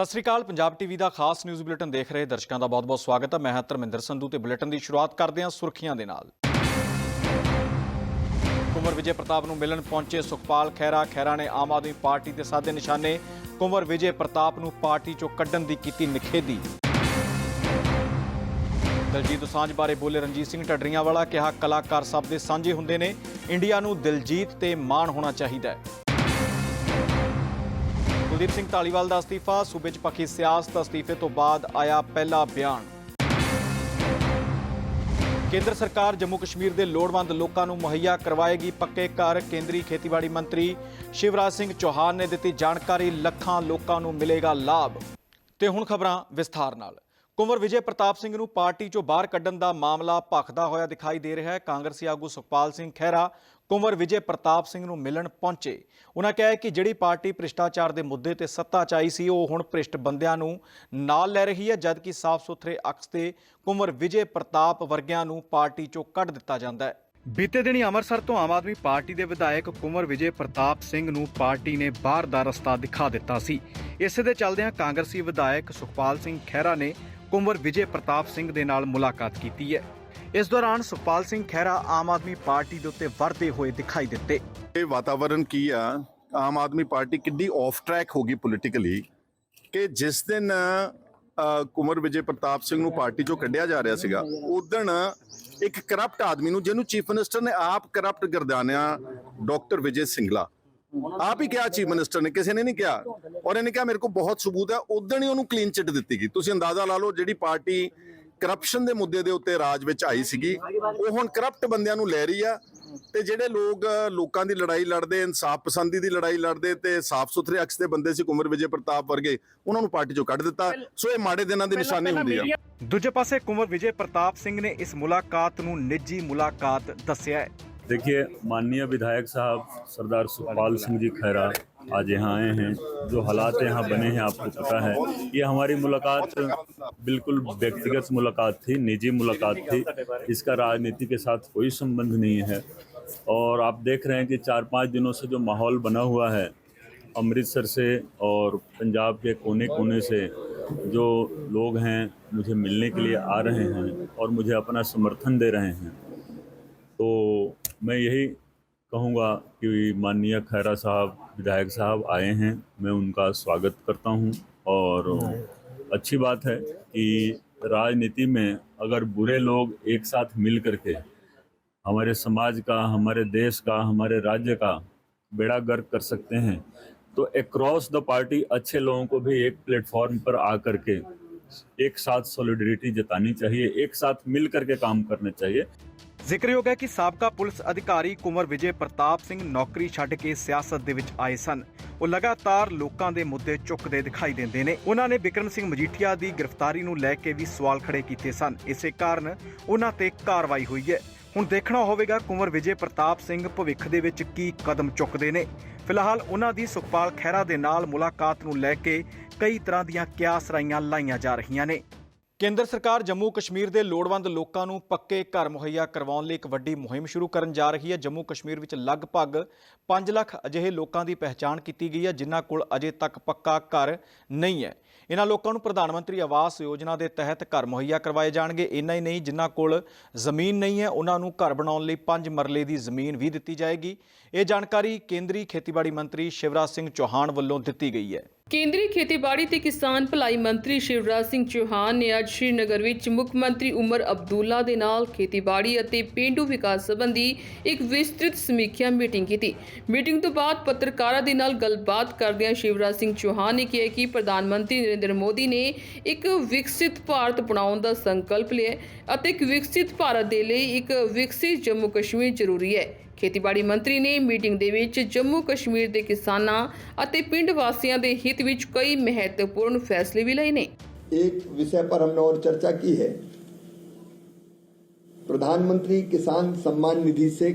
ਸਤਿ ਸ੍ਰੀ ਅਕਾਲ। Punjab TV ਦਾ ਖਾਸ news bulletin ਦੇਖ ਰਹੇ ਦਰਸ਼ਕਾਂ ਦਾ ਬਹੁਤ-ਬਹੁਤ ਸਵਾਗਤ ਹੈ। ਮੈਂ ਹਾਂ ਧਰਮਿੰਦਰ ਸੰਧੂ ਤੇ ਬੁਲੇਟਿਨ ਦੀ ਸ਼ੁਰੂਆਤ ਕਰਦੇ ਹਾਂ ਸੁਰਖੀਆਂ ਦੇ ਨਾਲ। ਕੁੰਵਰ ਵਿਜੇ ਪ੍ਰਤਾਪ ਨੂੰ ਮਿਲਣ ਪਹੁੰਚੇ ਸੁਖਪਾਲ ਖਹਿਰਾ। ਖਹਿਰਾ ਨੇ ਆਮ ਆਦਮੀ ਪਾਰਟੀ ਦੇ ਸਾਦੇ ਨਿਸ਼ਾਨੇ। ਕੁੰਵਰ ਵਿਜੇ ਪ੍ਰਤਾਪ ਨੂੰ ਪਾਰਟੀ ਚੋਂ ਕੱਢਣ ਦੀ ਕੀਤੀ ਨਿਖੇਧੀ। ਦਲਜੀਤ ਦੋਸਾਂਝ ਬਾਰੇ ਬੋਲੇ ਰਣਜੀਤ ਸਿੰਘ ਢੱਡਰੀਆਂ ਵਾਲਾ ਕਿਹਾ, ਕਲਾਕਾਰ ਸਭ ਦੇ ਸਾਂਝੇ ਹੁੰਦੇ ਨੇ। ਇੰਡੀਆ ਨੂੰ ਦਿਲਜੀਤ ਤੇ ਮਾਣ ਹੋਣਾ ਚਾਹੀਦਾ ਹੈ। ਕੁਲਦੀਪ ਸਿੰਘ ਢਾਲੀਵਾਲ ਦਾ ਅਸਤੀਫਾ, ਸੂਬੇ 'ਚ ਪੱਖੀ ਸਿਆਸਤ ਅਸਤੀਫੇ ਤੋਂ ਬਾਅਦ ਆਇਆ ਪਹਿਲਾ ਬਿਆਨ। ਕੇਂਦਰ ਸਰਕਾਰ ਜੰਮੂ ਕਸ਼ਮੀਰ ਦੇ ਲੋੜਵੰਦ ਲੋਕਾਂ ਨੂੰ ਮੁਹੱਈਆ ਕਰਵਾਏਗੀ ਪੱਕੇ ਘਰ। ਕੇਂਦਰੀ ਖੇਤੀਬਾੜੀ ਮੰਤਰੀ ਸ਼ਿਵਰਾਜ ਸਿੰਘ ਚੌਹਾਨ ਨੇ ਦਿੱਤੀ ਜਾਣਕਾਰੀ, ਲੱਖਾਂ ਲੋਕਾਂ ਨੂੰ ਮਿਲੇਗਾ ਲਾਭ। ਤੇ ਹੁਣ ਖਬਰਾਂ ਵਿਸਥਾਰ ਨਾਲ। ਕੁੰਵਰ ਵਿਜੇ ਪ੍ਰਤਾਪ ਸਿੰਘ ਨੂੰ ਪਾਰਟੀ ਚੋਂ ਬਾਹਰ ਕੱਢਣ ਦਾ ਮਾਮਲਾ ਭਖਦਾ ਹੋਇਆ ਦਿਖਾਈ ਦੇ ਰਿਹਾ ਹੈ। ਕਾਂਗਰਸੀ ਆਗੂ ਸੁਖਪਾਲ ਸਿੰਘ ਖਹਿਰਾ ਕੁੰਵਰ ਵਿਜੇ ਪ੍ਰਤਾਪ ਸਿੰਘ ਨੂੰ ਮਿਲਣ ਪਹੁੰਚੇ। ਉਹਨਾਂ ਕਿਹਾ ਕਿ ਜਿਹੜੀ ਪਾਰਟੀ ਭ੍ਰਿਸ਼ਟਾਚਾਰ ਦੇ ਮੁੱਦੇ ਤੇ ਸੱਤਾ 'ਚ ਆਈ ਸੀ, ਉਹ ਹੁਣ ਭ੍ਰਿਸ਼ਟ ਬੰਦਿਆਂ ਨੂੰ ਨਾਲ ਲੈ ਰਹੀ ਹੈ, ਜਦਕਿ ਸਾਫ਼ ਸੁਥਰੇ ਅਕਸ ਤੇ ਕੁੰਵਰ ਵਿਜੇ ਪ੍ਰਤਾਪ ਵਰਗਿਆਂ ਨੂੰ ਪਾਰਟੀ ਚੋਂ ਕੱਢ ਦਿੱਤਾ ਜਾਂਦਾ ਹੈ। ਬੀਤੇ ਦਿਨੀ ਅੰਮ੍ਰਿਤਸਰ ਤੋਂ ਆਮ ਆਦਮੀ ਪਾਰਟੀ ਦੇ ਵਿਧਾਇਕ ਕੁੰਵਰ ਵਿਜੇ ਪ੍ਰਤਾਪ ਸਿੰਘ ਨੂੰ ਪਾਰਟੀ ਨੇ ਬਾਹਰ ਦਾ ਰਸਤਾ ਦਿਖਾ ਦਿੱਤਾ ਸੀ। ਇਸੇ ਦੇ ਚੱਲਦਿਆਂ ਕਾਂਗਰਸੀ ਵਿਧਾਇਕ ਸੁਖਪਾਲ ਸਿੰਘ ਖਹਿਰਾ ਨੇ ਕੁੰਵਰ ਵਿਜੇ ਪ੍ਰਤਾਪ ਸਿੰਘ ਦੇ ਨਾਲ ਮੁਲਾਕਾਤ ਕੀਤੀ ਹੈ। ਇਸ ਦੌਰਾਨ ਸੁਖਪਾਲ ਸਿੰਘ ਖਹਿਰਾ ਆਮ ਆਦਮੀ ਪਾਰਟੀ ਦੇ ਉੱਤੇ ਵਰਦੇ ਹੋਏ ਦਿਖਾਈ ਦਿੱਤੇ। ਇਹ ਵਾਤਾਵਰਣ ਕੀ ਆ? ਆਮ ਆਦਮੀ ਪਾਰਟੀ ਕਿੱਡੀ ਆਫ ਟਰੈਕ ਹੋ ਗਈ ਪੋਲੀਟੀਕਲੀ ਕਿ ਜਿਸ ਦਿਨ ਅ, ਕੁੰਵਰ ਵਿਜੇ ਪ੍ਰਤਾਪ ਸਿੰਘ ਨੂੰ ਪਾਰਟੀ ਚੋਂ ਕੱਢਿਆ ਜਾ ਰਿਹਾ ਸੀਗਾ ਉਦੋਂ ਇੱਕ ਕਰਪਟ ਆਦਮੀ ਨੂੰ ਜਿਹਨੂੰ ਚੀਫ ਮਿਨਿਸਟਰ ਨੇ ਆਪ ਕਰਪਟ ਗਰਦਾਨਿਆ ਡਾਕਟਰ ਵਿਜੇ ਸਿੰਗਲਾ ਆਪ ਹੀ ਕਿਹਾ ਚੀਫ ਮਿਨਿਸਟਰ ਨੇ ਕਿਸੇ ਨੇ ਨਹੀਂ ਕਿਹਾ। ਔਰ ਇਹਨੇ ਕਿਹਾ ਮੇਰੇ ਕੋਲ ਬਹੁਤ ਸਬੂਤ ਹੈ। ਉਦੋਂ ਹੀ ਉਹਨੂੰ ਕਲੀਨ ਚਿੱਟ ਦਿੱਤੀ ਗਈ। ਤੁਸੀਂ ਅੰਦਾਜ਼ਾ ਲਾ ਲਓ ਜਿਹੜੀ ਪਾਰਟੀ ਕਰਪਸ਼ਨ ਦੇ ਮੁੱਦੇ ਦੇ ਉੱਤੇ ਰਾਜ ਵਿੱਚ ਆਈ ਸੀਗੀ ਉਹ ਹੁਣ ਕਰਪਟ ਬੰਦਿਆਂ ਨੂੰ ਲੈ ਰਹੀ ਆ। ਤੇ ਜਿਹੜੇ ਲੋਕ ਲੋਕਾਂ ਦੀ ਲੜਾਈ ਲੜਦੇ ਇਨਸਾਫ ਪਸੰਦੀ ਦੀ ਲੜਾਈ ਲੜਦੇ ਤੇ ਸਾਫ਼ ਸੁਥਰੇ ਅਕਸ ਦੇ ਬੰਦੇ ਸੀ ਕੁਮਰ ਵਿਜੇ ਪ੍ਰਤਾਪ ਵਰਗੇ ਉਹਨਾਂ ਨੂੰ ਪਾਰਟੀ ਚੋਂ ਕੱਢ ਦਿੱਤਾ। ਸੋ ਇਹ ਮਾੜੇ ਦਿਨਾਂ ਦੀ ਨਿਸ਼ਾਨੀ ਹੁੰਦੀ ਆ। ਦੂਜੇ ਪਾਸੇ ਕੁੰਵਰ ਵਿਜੇ ਪ੍ਰਤਾਪ ਸਿੰਘ ਨੇ ਇਸ ਮੁਲਾਕਾਤ ਨੂੰ ਨਿੱਜੀ ਮੁਲਾਕਾਤ ਦੱਸਿਆ ਹੈ। देखिए, माननीय विधायक साहब, सरदार सुखपाल सिंह जी खैरा आज यहाँ आए हैं। जो हालात यहाँ बने हैं, आपको पता है, ये हमारी मुलाकात बिल्कुल व्यक्तिगत मुलाकात थी, निजी मुलाकात थी। इसका राजनीति के साथ कोई संबंध नहीं है। और आप देख रहे हैं कि चार पाँच दिनों से जो माहौल बना हुआ है, अमृतसर से और पंजाब के कोने कोने से, जो लोग हैं, मुझे मिलने के लिए आ रहे हैं और मुझे अपना समर्थन दे रहे हैं। तो मैं यही कहूँगा कि माननीय खैरा साहब, विधायक साहब आए हैं। मैं उनका स्वागत करता हूँ और अच्छी बात है कि राजनीति में अगर बुरे लोग एक साथ मिल करके हमारे समाज का, हमारे देश का, हमारे राज्य का बेड़ा गर्क कर सकते हैं तो अक्रॉस द पार्टी अच्छे लोगों को भी एक प्लेटफॉर्म पर आकर के एक साथ सॉलिडरिटी जतानी चाहिए, एक साथ मिल करके काम करना चाहिए। ਜ਼ਿਕਰਯੋਗ ਹੈ ਕਿ ਸਾਬਕਾ ਪੁਲਿਸ ਅਧਿਕਾਰੀ ਕੁੰਵਰ ਵਿਜੇ ਪ੍ਰਤਾਪ ਸਿੰਘ ਨੌਕਰੀ ਛੱਡ ਕੇ ਸਿਆਸਤ ਦੇ ਵਿੱਚ ਆਏ ਸਨ। ਉਹ ਲਗਾਤਾਰ ਲੋਕਾਂ ਦੇ ਮੁੱਦੇ ਚੁੱਕਦੇ ਦਿਖਾਈ ਦਿੰਦੇ ਨੇ। ਉਹਨਾਂ ਨੇ ਵਿਕਰਮ ਸਿੰਘ ਮਜੀਠੀਆ ਦੀ ਗ੍ਰਿਫਤਾਰੀ ਨੂੰ ਲੈ ਕੇ ਵੀ ਸਵਾਲ ਖੜੇ ਕੀਤੇ ਸਨ। ਇਸੇ ਕਾਰਨ ਉਹਨਾਂ ਤੇ ਕਾਰਵਾਈ ਹੋਈ ਹੈ। ਹੁਣ ਦੇਖਣਾ ਹੋਵੇਗਾ ਕੁੰਵਰ ਵਿਜੇ ਪ੍ਰਤਾਪ ਸਿੰਘ ਭਵਿੱਖ ਦੇ ਵਿੱਚ ਕੀ ਕਦਮ ਚੁੱਕਦੇ ਨੇ। ਫਿਲਹਾਲ ਉਹਨਾਂ ਦੀ ਸੁਖਪਾਲ ਖਹਿਰਾ ਦੇ ਨਾਲ ਮੁਲਾਕਾਤ ਨੂੰ ਲੈ ਕੇ ਕਈ ਤਰ੍ਹਾਂ ਦੀਆਂ ਕਿਆਸ ਰਾਈਆਂ ਲਾਈਆਂ ਜਾ ਰਹੀਆਂ ਨੇ। ਕੇਂਦਰ ਸਰਕਾਰ ਜੰਮੂ ਕਸ਼ਮੀਰ ਦੇ ਲੋੜਵੰਦ ਲੋਕਾਂ ਨੂੰ ਪੱਕੇ ਘਰ ਮੁਹੱਈਆ ਕਰਵਾਉਣ ਲਈ ਇੱਕ ਵੱਡੀ ਮੁਹਿੰਮ ਸ਼ੁਰੂ ਕਰਨ ਜਾ ਰਹੀ ਹੈ। ਜੰਮੂ ਕਸ਼ਮੀਰ ਵਿੱਚ ਲਗਭਗ 5 ਲੱਖ ਅਜਿਹੇ ਲੋਕਾਂ ਦੀ ਪਹਿਚਾਣ ਕੀਤੀ ਗਈ ਹੈ, ਜਿਨ੍ਹਾਂ ਕੋਲ ਅਜੇ ਤੱਕ ਪੱਕਾ ਘਰ ਨਹੀਂ ਹੈ। ਇਹਨਾਂ ਲੋਕਾਂ ਨੂੰ ਪ੍ਰਧਾਨ ਮੰਤਰੀ ਆਵਾਸ ਯੋਜਨਾ ਦੇ ਤਹਿਤ ਘਰ ਮੁਹੱਈਆ ਕਰਵਾਏ ਜਾਣਗੇ। ਇੰਨਾ ਹੀ ਨਹੀਂ, ਜਿਨ੍ਹਾਂ ਕੋਲ ਜ਼ਮੀਨ ਨਹੀਂ ਹੈ ਉਹਨਾਂ ਨੂੰ ਘਰ ਬਣਾਉਣ ਲਈ 5 ਮਰਲੇ ਦੀ ਜ਼ਮੀਨ ਵੀ ਦਿੱਤੀ ਜਾਏਗੀ। ਇਹ ਜਾਣਕਾਰੀ ਕੇਂਦਰੀ ਖੇਤੀਬਾੜੀ ਮੰਤਰੀ ਸ਼ਿਵਰਾਜ ਸਿੰਘ ਚੌਹਾਨ ਵੱਲੋਂ ਦਿੱਤੀ ਗਈ ਹੈ। ਕੇਂਦਰੀ ਖੇਤੀਬਾੜੀ ਤੇ ਕਿਸਾਨ ਭਲਾਈ ਮੰਤਰੀ ਸ਼ਿਵਰਾਜ ਸਿੰਘ ਚੌਹਾਨ ਨੇ ਅੱਜ ਸ਼੍ਰੀਨਗਰ ਵਿੱਚ ਮੁੱਖ ਮੰਤਰੀ ਉਮਰ ਅਬਦੁੱਲਾ ਦੇ ਨਾਲ ਖੇਤੀਬਾੜੀ ਅਤੇ ਪੇਂਡੂ ਵਿਕਾਸ ਸੰਬੰਧੀ ਇੱਕ ਵਿਸਤ੍ਰਿਤ ਸਮੀਖਿਆ ਮੀਟਿੰਗ ਕੀਤੀ। ਮੀਟਿੰਗ ਤੋਂ ਬਾਅਦ ਪੱਤਰਕਾਰਾਂ ਦੇ ਨਾਲ ਗੱਲਬਾਤ ਕਰਦਿਆਂ ਸ਼ਿਵਰਾਜ ਸਿੰਘ ਚੌਹਾਨ ਨੇ ਕਿਹਾ ਕਿ ਪ੍ਰਧਾਨ ਮੰਤਰੀ ਨਰਿੰਦਰ ਮੋਦੀ ਨੇ ਇੱਕ ਵਿਕਸਿਤ ਭਾਰਤ ਬਣਾਉਣ ਦਾ ਸੰਕਲਪ ਲਿਆ ਅਤੇ ਇੱਕ ਵਿਕਸਿਤ ਭਾਰਤ ਦੇ ਲਈ ਇੱਕ ਵਿਕਸਿਤ ਜੰਮੂ ਕਸ਼ਮੀਰ ਜ਼ਰੂਰੀ ਹੈ। ਖੇਤੀਬਾੜੀ ਮੰਤਰੀ ਨੇ ਮੀਟਿੰਗ ਦੇ ਵਿੱਚ ਜੰਮੂ ਕਸ਼ਮੀਰ ਦੇ ਕਿਸਾਨਾਂ ਅਤੇ ਪਿੰਡ ਵਾਸੀਆਂ ਦੇ ਹਿੱਤ ਵਿੱਚ ਕਈ ਮਹੱਤਵਪੂਰਨ ਫੈਸਲੇ ਵੀ ਲਏ ਨੇ एक विषय पर हमने और चर्चा की है प्रधानमंत्री किसान सम्मान निधि से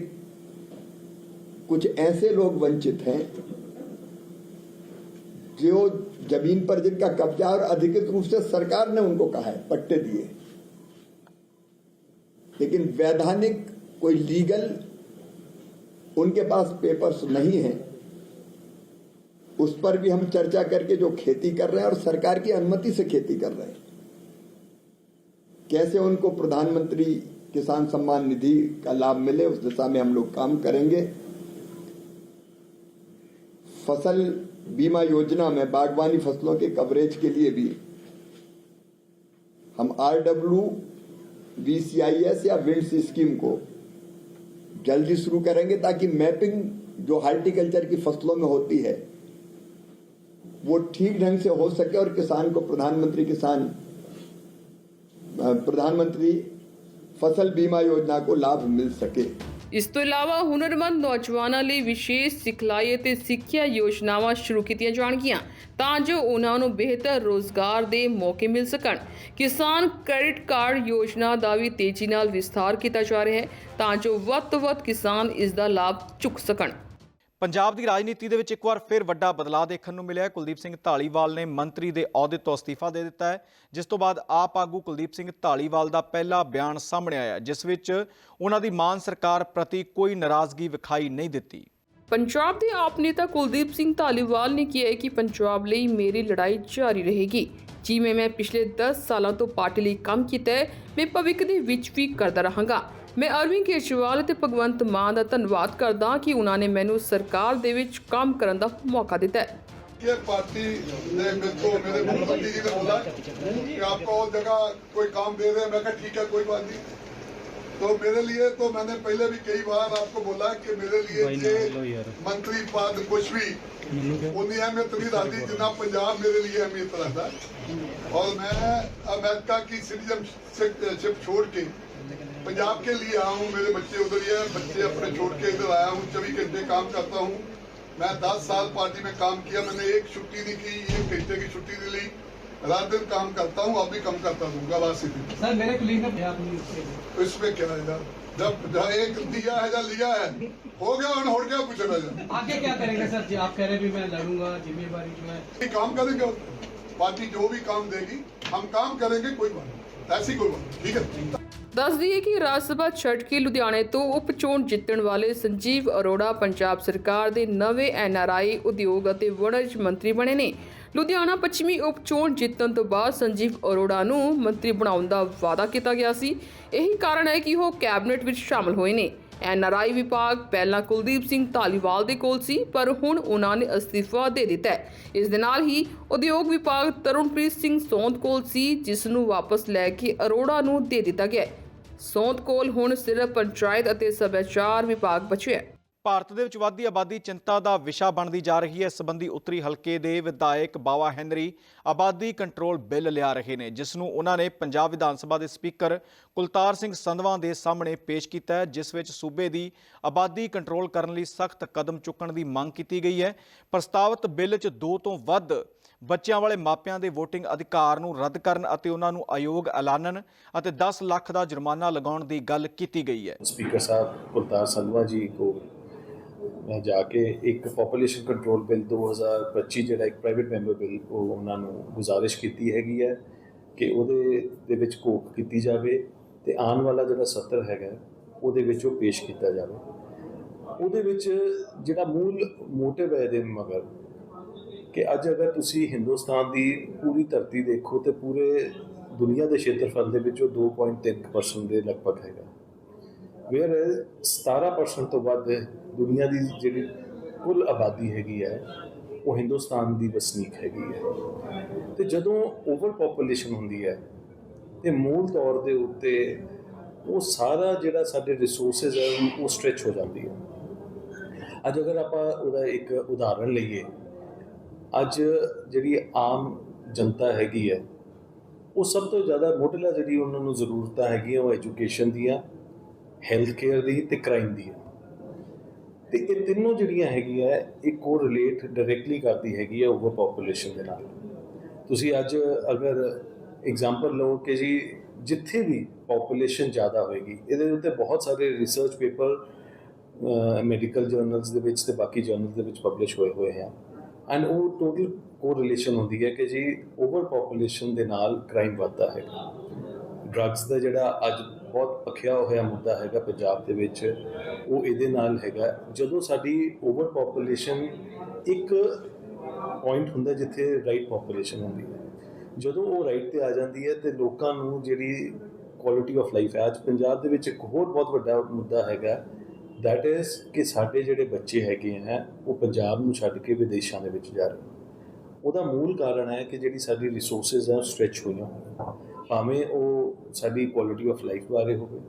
कुछ ऐसे लोग वंचित हैं जो जमीन पर जिनका कब्जा और अधिकृत रूप से सरकार ने उनको कहा है पट्टे दिए लेकिन वैधानिक कोई लीगल उनके पास पेपर्स नहीं है, उस पर भी हम चर्चा करके जो खेती कर रहे हैं और सरकार की अनुमति से खेती कर रहे हैं। कैसे उनको प्रधानमंत्री किसान सम्मान निधि का लाभ मिले, उस दिशा में हम लोग काम करेंगे। फ़सल बीमा योजना में बागवानी फ़सलों के कवरेज के लिए भी हम आर डब्ल्यू वीसीआईएस या विंड्स स्कीम को जल्दी शुरू करेंगे ताकि मैपिंग जो हार्टिकल्चर की फ़सलों में होती है, वो ठीक ढंग से हो सके और किसान को प्रधानमंत्री किसान प्रधानमंत्री फ़सल बीमा योजना को लाभ मिल सके। ਇਸ ਤੋਂ ਇਲਾਵਾ ਹੁਨਰਮੰਦ ਨੌਜਵਾਨਾਂ ਲਈ ਵਿਸ਼ੇਸ਼ ਸਿਖਲਾਈ ਅਤੇ ਸਿੱਖਿਆ ਯੋਜਨਾਵਾਂ ਸ਼ੁਰੂ ਕੀਤੀਆਂ ਜਾਣਗੀਆਂ ਤਾਂ ਜੋ ਉਹਨਾਂ ਨੂੰ ਬਿਹਤਰ ਰੋਜ਼ਗਾਰ ਦੇ ਮੌਕੇ ਮਿਲ ਸਕਣ। ਕਿਸਾਨ ਕ੍ਰੈਡਿਟ ਕਾਰਡ ਯੋਜਨਾ ਦਾ ਵੀ ਤੇਜ਼ੀ ਨਾਲ ਵਿਸਥਾਰ ਕੀਤਾ ਜਾ ਰਿਹਾ ਹੈ ਤਾਂ ਜੋ ਵੱਧ ਤੋਂ ਵੱਧ ਕਿਸਾਨ ਇਸ ਦਾ ਲਾਭ ਚੁੱਕ ਸਕਣ। ਪੰਜਾਬ ਦੀ ਰਾਜਨੀਤੀ ਦੇ ਵਿੱਚ ਇੱਕ ਵਾਰ ਫਿਰ ਵੱਡਾ ਬਦਲਾਅ ਦੇਖਣ ਨੂੰ ਮਿਲਿਆ ਕੁਲਦੀਪ ਸਿੰਘ ਢਾਲੀਵਾਲ ਨੇ ਮੰਤਰੀ ਦੇ ਅਹੁਦੇ ਤੋਂ ਅਸਤੀਫਾ ਦੇ ਦਿੱਤਾ ਹੈ। ਜਿਸ ਤੋਂ ਬਾਅਦ ਆਪ ਆਗੂ ਕੁਲਦੀਪ ਸਿੰਘ ਢਾਲੀਵਾਲ ਦਾ ਪਹਿਲਾ ਬਿਆਨ ਸਾਹਮਣੇ ਆਇਆ ਜਿਸ ਵਿੱਚ ਉਹਨਾਂ ਦੀ ਮਾਨ ਸਰਕਾਰ ਪ੍ਰਤੀ ਕੋਈ ਨਾਰਾਜ਼ਗੀ ਵਿਖਾਈ ਨਹੀਂ ਦਿੱਤੀ। ਪੰਜਾਬ ਦੇ ਆਪ ਨੇਤਾ ਕੁਲਦੀਪ ਸਿੰਘ ਧਾਲੀਵਾਲ ਨੇ ਕਿਹਾ ਹੈ ਕਿ ਪੰਜਾਬ ਲਈ ਮੇਰੀ ਲੜਾਈ ਜਾਰੀ ਰਹੇਗੀ। ਜਿਵੇਂ ਮੈਂ ਪਿਛਲੇ 10 ਸਾਲਾਂ ਤੋਂ ਪਾਰਟੀ ਲਈ ਕੰਮ ਕੀਤਾ ਹੈ, ਮੈਂ ਭਵਿੱਖ ਦੇ ਵਿੱਚ ਵੀ ਕਰਦਾ ਰਹਾਂਗਾ। ਮੈਂ ਅਰਵਿੰਦ ਕੇਜਰੀਵਾਲ ਅਤੇ ਭਗਵੰਤ ਮਾਨ ਦਾ ਧੰਨਵਾਦ ਕਰਦਾ ਹਾਂ ਕਿ ਉਹਨਾਂ ਨੇ ਮੈਨੂੰ ਸਰਕਾਰ ਦੇ ਵਿੱਚ ਕੰਮ ਕਰਨ ਦਾ ਮੌਕਾ ਦਿੱਤਾ ਹੈ ये पार्टी ने मेरे को मेरे मुख्यमंत्री जी ने बोला कि आपको और जगह कोई काम दे रहे हैं मैं कहा ठीक है कोई बात नहीं तो मेरे लिए तो मैंने पहले भी कई बार आपको बोला कि मेरे लिए ये मंत्री पद कुछ भी उन्नी अहमियत नहीं रहती जितना पंजाब मेरे लिए अहमियत रहता है और मैं अमेरिका की सिटीजनशिप छोड़ के पंजाब के लिए आया हूँ मेरे बच्चे उधर ही हैं बच्चे अपने छोड़ के इधर आया हूँ चौबीस घंटे काम करता हूँ। मैं दस साल पार्टी में काम किया मैंने एक छुट्टी नहीं की एक घंटे की छुट्टी नहीं ली। रात दिन काम करता हूँ अब भी कम करता दूँगा सर मेरे को आप नहीं तो इसमें क्या है यार? जब एक दिया है या लिया है हो गया और हो गया कुछ आगे क्या करेंगे सर? जी आप कह रहे भी मैं लड़ूँगा जिम्मेवारी जो है। काम करेंगे पार्टी जो भी काम देगी हम काम करेंगे कोई बात नहीं। ऐसी कोई बात ठीक है? ਦੱਸ ਦਈਏ ਕਿ ਰਾਜ ਸਭਾ ਛੱਡ ਕੇ ਲੁਧਿਆਣੇ ਤੋਂ ਉਪ ਚੋਣ ਜਿੱਤਣ ਵਾਲੇ ਸੰਜੀਵ ਅਰੋੜਾ ਪੰਜਾਬ ਸਰਕਾਰ ਦੇ ਨਵੇਂ ਐਨਆਰਆਈ ਉਦਯੋਗ ਅਤੇ ਵਣਜ ਮੰਤਰੀ ਬਣੇ ਨੇ। ਲੁਧਿਆਣਾ ਪੱਛਮੀ ਉਪ ਚੋਣ ਜਿੱਤਣ ਤੋਂ ਬਾਅਦ ਸੰਜੀਵ ਅਰੋੜਾ ਨੂੰ ਮੰਤਰੀ ਬਣਾਉਣ ਦਾ ਵਾਅਦਾ ਕੀਤਾ ਗਿਆ ਸੀ। ਇਹੀ ਕਾਰਨ ਹੈ ਕਿ ਉਹ ਕੈਬਨਿਟ ਵਿੱਚ ਸ਼ਾਮਲ ਹੋਏ ਨੇ। ਐਨਆਰਆਈ ਵਿਭਾਗ ਪਹਿਲਾਂ ਕੁਲਦੀਪ ਸਿੰਘ ਧਾਲੀਵਾਲ ਦੇ ਕੋਲ ਸੀ, ਪਰ ਹੁਣ ਉਹਨਾਂ ਨੇ ਅਸਤੀਫਾ ਦੇ ਦਿੱਤਾ ਹੈ। ਇਸ ਦੇ ਨਾਲ ਹੀ ਉਦਯੋਗ ਵਿਭਾਗ ਤਰੁਣਪ੍ਰੀਤ ਸਿੰਘ ਸੌਂਦ ਕੋਲ ਸੀ, ਜਿਸ ਨੂੰ ਵਾਪਸ ਲੈ ਕੇ ਅਰੋੜਾ ਨੂੰ ਦੇ ਦਿੱਤਾ ਗਿਆ ਹੈ। ਸੌਂਦ ਕੋਲ ਹੁਣ ਸਿਰਫ ਪੰਚਾਇਤ ਅਤੇ ਸੱਭਿਆਚਾਰ ਵਿਭਾਗ ਬਚਿਆ ਹੈ। ਭਾਰਤ ਦੇ ਵਿੱਚ ਵੱਧਦੀ ਆਬਾਦੀ ਚਿੰਤਾ ਦਾ ਵਿਸ਼ਾ ਬਣਦੀ ਜਾ ਰਹੀ ਹੈ। ਇਸ ਸੰਬੰਧੀ ਉੱਤਰੀ ਹਲਕੇ ਦੇ ਵਿਧਾਇਕ ਬਾਵਾ ਹੈਨਰੀ ਆਬਾਦੀ ਕੰਟਰੋਲ ਬਿੱਲ ਲਿਆ ਰਹੇ ਨੇ, ਜਿਸ ਨੂੰ ਉਹਨਾਂ ਨੇ ਪੰਜਾਬ ਵਿਧਾਨ ਸਭਾ ਦੇ ਸਪੀਕਰ ਕੁਲਤਾਰ ਸਿੰਘ ਸੰਧਵਾਂ ਦੇ ਸਾਹਮਣੇ ਪੇਸ਼ ਕੀਤਾ ਹੈ, ਜਿਸ ਵਿੱਚ ਸੂਬੇ ਦੀ ਆਬਾਦੀ ਕੰਟਰੋਲ ਕਰਨ ਲਈ ਸਖਤ ਕਦਮ ਚੁੱਕਣ ਦੀ ਮੰਗ ਕੀਤੀ ਗਈ ਹੈ। ਪ੍ਰਸਤਾਵਿਤ ਬਿੱਲ 'ਚ ਦੋ ਤੋਂ ਵੱਧ ਬੱਚਿਆਂ ਵਾਲੇ ਮਾਪਿਆਂ ਦੇ VOTING ਅਧਿਕਾਰ ਨੂੰ ਰੱਦ ਕਰਨ ਅਤੇ ਉਹਨਾਂ ਨੂੰ ਅਯੋਗ ਐਲਾਨਣ ਅਤੇ 10 ਲੱਖ ਦਾ ਜੁਰਮਾਨਾ ਲਗਾਉਣ ਦੀ ਗੱਲ ਕੀਤੀ ਗਈ ਹੈ। ਸਪੀਕਰ ਸਾਹਿਬ ਕੁਲਤਾਰ ਸੰਧਵਾ ਜੀ ਕੋ ਮੈਂ ਜਾ ਕੇ ਇੱਕ ਪੋਪੂਲੇਸ਼ਨ ਕੰਟਰੋਲ ਬਿੱਲ 2025 ਜਿਹੜਾ ਇੱਕ ਪ੍ਰਾਈਵੇਟ ਮੈਂਬਰ ਬਿੱਲ ਉਹ ਉਹਨਾਂ ਨੂੰ ਗੁਜ਼ਾਰਿਸ਼ ਕੀਤੀ ਹੈਗੀ ਹੈ ਕਿ ਉਹਦੇ ਦੇ ਵਿੱਚ ਕੋਕ ਕੀਤੀ ਜਾਵੇ ਤੇ ਆਉਣ ਵਾਲਾ ਜਿਹੜਾ ਸੱਤਰ ਹੈਗਾ, ਉਹਦੇ ਵਿੱਚ ਉਹ ਪੇਸ਼ ਕੀਤਾ ਜਾਵੇ। ਉਹਦੇ ਵਿੱਚ ਜਿਹੜਾ ਮੂਲ ਮੋਟਿਵ ਹੈ ਦੇ ਮਗਰ ਕਿ ਅੱਜ ਅਗਰ ਤੁਸੀਂ ਹਿੰਦੁਸਤਾਨ ਦੀ ਪੂਰੀ ਧਰਤੀ ਦੇਖੋ ਤੇ ਪੂਰੇ ਦੁਨੀਆ ਦੇ ਖੇਤਰਫਲ ਦੇ ਵਿੱਚ ਉਹ 2.3% ਦੇ ਲਗਭਗ ਹੈਗਾ। ਵੇਅਰ 17% ਤੋਂ ਵੱਧ ਦੁਨੀਆ ਦੀ ਜਿਹੜੀ ਕੁੱਲ ਆਬਾਦੀ ਹੈਗੀ ਹੈ, ਉਹ ਹਿੰਦੁਸਤਾਨ ਦੀ ਵਸਨੀਕ ਹੈਗੀ ਹੈ। ਤੇ ਜਦੋਂ ਓਵਰ ਪੋਪੂਲੇਸ਼ਨ ਹੁੰਦੀ ਹੈ ਤੇ ਮੂਲ ਤੌਰ ਦੇ ਉੱਤੇ ਉਹ ਸਾਰਾ ਜਿਹੜਾ ਸਾਡੇ ਰਿਸੋਰਸਸ ਹੈ, ਉਹ ਸਟ੍ਰੈਚ ਹੋ ਜਾਂਦੀ ਹੈ। ਅੱਜ ਅਗਰ ਆਪਾਂ ਉਹਦਾ ਇੱਕ ਉਦਾਹਰਣ ਲਈਏ ਅੱਜ ਜਿਹੜੀ ਆਮ ਜਨਤਾ ਹੈਗੀ ਹੈ, ਉਹ ਸਭ ਤੋਂ ਜ਼ਿਆਦਾ ਮੋਢਲਾ ਜਿਹੜੀ ਉਹਨਾਂ ਨੂੰ ਜ਼ਰੂਰਤਾਂ ਹੈਗੀਆਂ, ਉਹ ਐਜੂਕੇਸ਼ਨ ਦੀਆਂ ਹੈਲਥ ਕੇਅਰ ਦੀ ਤੇ ਕ੍ਰਾਈਮ ਦੀ ਹੈ। ਤੇ ਇਹ ਤਿੰਨੋਂ ਜਿਹੜੀਆਂ ਹੈਗੀਆਂ, ਇਹ ਕੋ ਰਿਲੇਟ ਡਾਇਰੈਕਟਲੀ ਕਰਦੀ ਹੈਗੀ ਹੈ ਓਵਰ ਪੋਪੂਲੇਸ਼ਨ ਦੇ ਨਾਲ। ਤੁਸੀਂ ਅੱਜ ਅਗਰ ਐਗਜ਼ਾਮਪਲ ਲਓ ਕਿ ਜੀ, ਜਿੱਥੇ ਵੀ ਪੋਪੂਲੇਸ਼ਨ ਜ਼ਿਆਦਾ ਹੋਏਗੀ, ਇਹਦੇ ਉੱਤੇ ਬਹੁਤ ਸਾਰੇ ਰਿਸਰਚ ਪੇਪਰ ਮੈਡੀਕਲ ਜਰਨਲਸ ਦੇ ਵਿੱਚ ਤੇ ਬਾਕੀ ਜਰਨਲਸ ਦੇ ਵਿੱਚ ਪਬਲਿਸ਼ ਹੋਏ ਹੋਏ ਆ। ਐਂਡ ਉਹ ਟੋਟਲ ਕੋਰਿਲੇਸ਼ਨ ਹੁੰਦੀ ਹੈ ਕਿ ਜੀ ਓਵਰ ਪੋਪੂਲੇਸ਼ਨ ਦੇ ਨਾਲ ਕ੍ਰਾਈਮ ਵੱਧਦਾ ਹੈ ਡਰੱਗਸ ਦਾ ਜਿਹੜਾ ਅੱਜ ਬਹੁਤ ਪੱਖਿਆ ਹੋਇਆ ਮੁੱਦਾ ਹੈਗਾ ਪੰਜਾਬ ਦੇ ਵਿੱਚ, ਉਹ ਇਹਦੇ ਨਾਲ ਹੈਗਾ। ਜਦੋਂ ਸਾਡੀ ਓਵਰ ਪੋਪੂਲੇਸ਼ਨ ਇੱਕ ਪੁਆਇੰਟ ਹੁੰਦਾ ਜਿੱਥੇ ਰਾਈਟ ਪੋਪੂਲੇਸ਼ਨ ਹੁੰਦੀ ਹੈ। ਜਦੋਂ ਉਹ ਰਾਈਟ ਤੇ ਆ ਜਾਂਦੀ ਹੈ ਤੇ ਲੋਕਾਂ ਨੂੰ ਜਿਹੜੀ ਕੁਆਲਿਟੀ ਆਫ ਲਾਈਫ ਹੈ, ਅੱਜ ਪੰਜਾਬ ਦੇ ਵਿੱਚ ਇੱਕ ਹੋਰ ਬਹੁਤ ਵੱਡਾ ਮੁੱਦਾ ਹੈਗਾ ਦੈਟ ਇਜ਼ ਕਿ ਸਾਡੇ ਜਿਹੜੇ ਬੱਚੇ ਹੈਗੇ ਹੈ, ਉਹ ਪੰਜਾਬ ਨੂੰ ਛੱਡ ਕੇ ਵਿਦੇਸ਼ਾਂ ਦੇ ਵਿੱਚ ਜਾ ਰਹੇ ਨੇ। ਉਹਦਾ ਮੂਲ ਕਾਰਨ ਹੈ ਕਿ ਜਿਹੜੀ ਸਾਡੀ ਰਿਸੋਰਸਸ ਹੈ ਸਟ੍ਰੈਚ ਹੋਈਆਂ ਹੋਈਆਂ ਭਾਵੇਂ ਉਹ ਸਾਡੀ ਕੁਆਲਿਟੀ ਆਫ ਲਾਈਫ ਬਾਰੇ ਹੋਵੇ,